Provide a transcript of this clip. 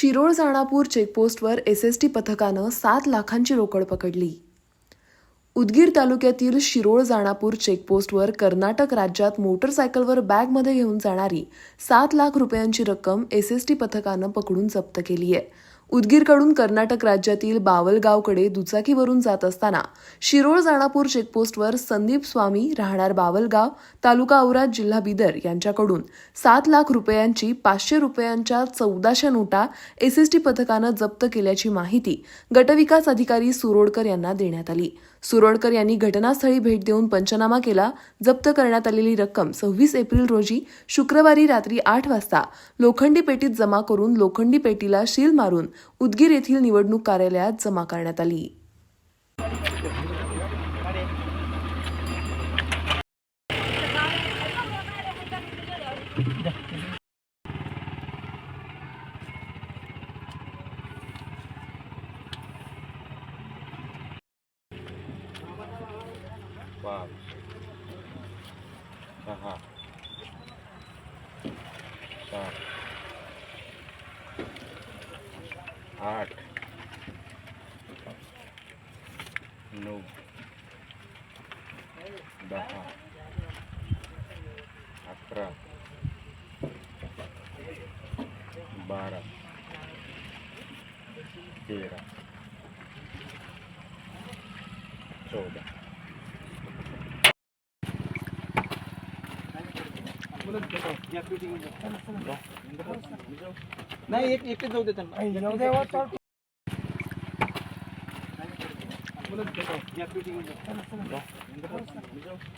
शिरोळ जाणापूर चेकपोस्टवर S S T पथकानं सात लाखांची रोकड पकडली. उदगीर तालुक्यातील शिरोळ जाणापूर चेकपोस्टवर कर्नाटक राज्यात मोटरसायकलवर बॅगमध्ये घेऊन जाणारी सात लाख रुपयांची रक्कम एस एस टी पथकानं पकडून जप्त केली आहे उदगीरकडून कर्नाटक राज्यातील बावलगावकडे दुचाकीवरून जात असताना शिरोळ जाणापूर चेकपोस्टवर संदीप स्वामी राहणार बावलगाव तालुका औराद जिल्हा बिदर यांच्याकडून सात लाख रुपयांची पाचशे रुपयांच्या चौदाशे नोटा एसएसटी पथकानं जप्त केल्याची माहिती गटविकास अधिकारी सुरोडकर यांना देण्यात आली. सुरोडकर यांनी घटनास्थळी भेट देऊन पंचनामा केला. जप्त करण्यात आलेली रक्कम सव्वीस एप्रिल रोजी शुक्रवारी रात्री आठ वाजता लोखंडी पेटीत जमा करून लोखंडी पेटीला शील मारून उदगीर येथील निवडणूक कार्यालयात जमा करण्यात आली. पाच सहा सात आठ नऊ दहा अकरा बारा तेरा चौदा नाही एक एकटे जाऊ दे त्यांना.